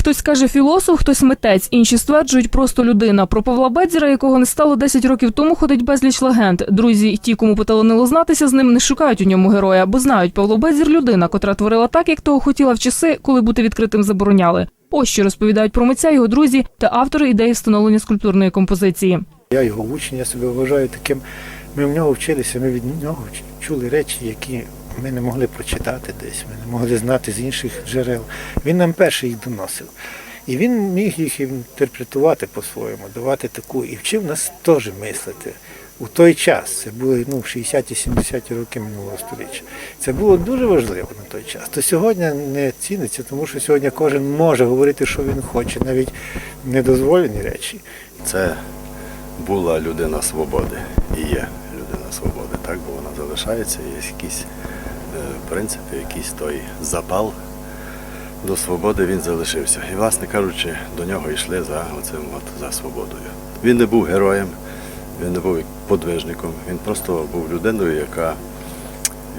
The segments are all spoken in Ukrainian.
Хтось каже філософ, хтось митець, інші стверджують просто людина. Про Павла Бедзіра, якого не стало 10 років тому, ходить безліч легенд. Друзі, ті, кому поталанило знатися з ним, не шукають у ньому героя, бо знають, Павло Бедзір людина, котра творила так, як того хотіла в часи, коли бути відкритим забороняли. Ось що розповідають про митця його друзі та автори ідеї встановлення скульптурної композиції. Я його учень, я себе вважаю таким. Ми в нього вчилися, ми від нього чули речі, які ми не могли прочитати десь, ми не могли знати з інших джерел. Він нам перший їх доносив. І він міг їх інтерпретувати по-своєму, давати таку, і вчив нас теж мислити. У той час, це були ну, в 60-70 роки минулого століття. Це було дуже важливо на той час. То сьогодні не ціниться, тому що сьогодні кожен може говорити, що він хоче, навіть недозволені речі. Це була людина свободи і є людина свободи, так, бо вона залишається, є якісь е, принципі, якийсь той запал до свободи він залишився. І, власне кажучи, до нього йшли за оцим от, за свободою. Він не був героєм, він не був подвижником, він просто був людиною, яка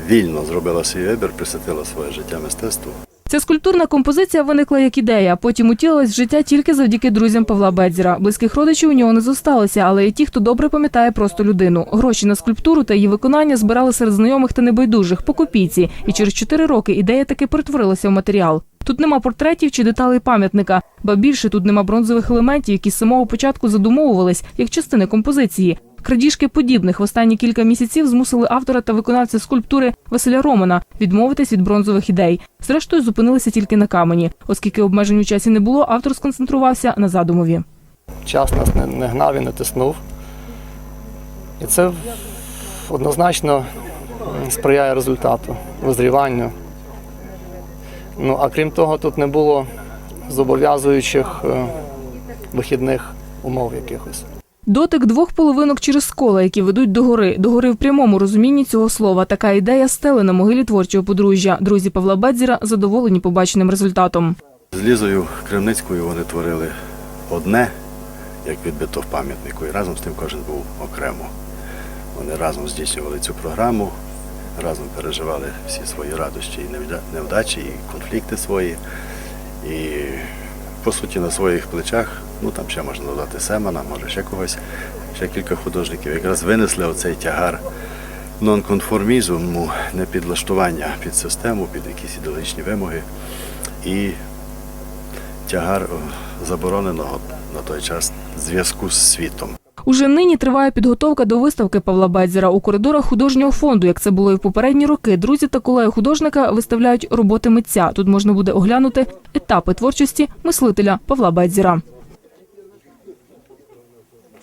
вільно зробила свій вибір, присвятила своє життя мистецтву. Ця скульптурна композиція виникла як ідея, потім утілилась в життя тільки завдяки друзям Павла Бедзіра. Близьких родичів у нього не зосталося, але є ті, хто добре пам'ятає просто людину. Гроші на скульптуру та її виконання збирали серед знайомих та небайдужих по копійці. І через чотири роки ідея таки перетворилася в матеріал. Тут нема портретів чи деталей пам'ятника, ба більше тут нема бронзових елементів, які з самого початку задумовувались як частини композиції. Крадіжки подібних в останні кілька місяців змусили автора та виконавця скульптури Василя Романа відмовитись від бронзових ідей. Зрештою, зупинилися тільки на камені, оскільки обмежень у часі не було. Автор сконцентрувався на задумові. час нас не, не гнав і не тиснув. І це однозначно сприяє результату, визріванню. Ну, а крім того, тут не було зобов'язуючих е, вихідних умов якихось. Дотик двох половинок через кола, які ведуть до гори. До гори в прямому розумінні цього слова. Така ідея стели на могилі творчого подружжя. Друзі Павла Бедзіра задоволені побаченим результатом. З Лізою Кремницькою вони творили одне, як відбито в пам'ятнику, і разом з тим кожен був окремо. Вони разом здійснювали цю програму, разом переживали всі свої радощі і невдачі, і конфлікти свої. І по суті на своїх плечах, ну там ще можна додати Семена, може ще когось, ще кілька художників, якраз винесли оцей тягар нонконформізму, непідлаштування під систему, під якісь ідеологічні вимоги і тягар забороненого на той час зв'язку з світом. Уже нині триває підготовка до виставки Павла Бедзіра у коридорах художнього фонду. Як це було і в попередні роки. Друзі та колеги художника виставляють роботи митця. Тут можна буде оглянути етапи творчості мислителя Павла Бедзіра.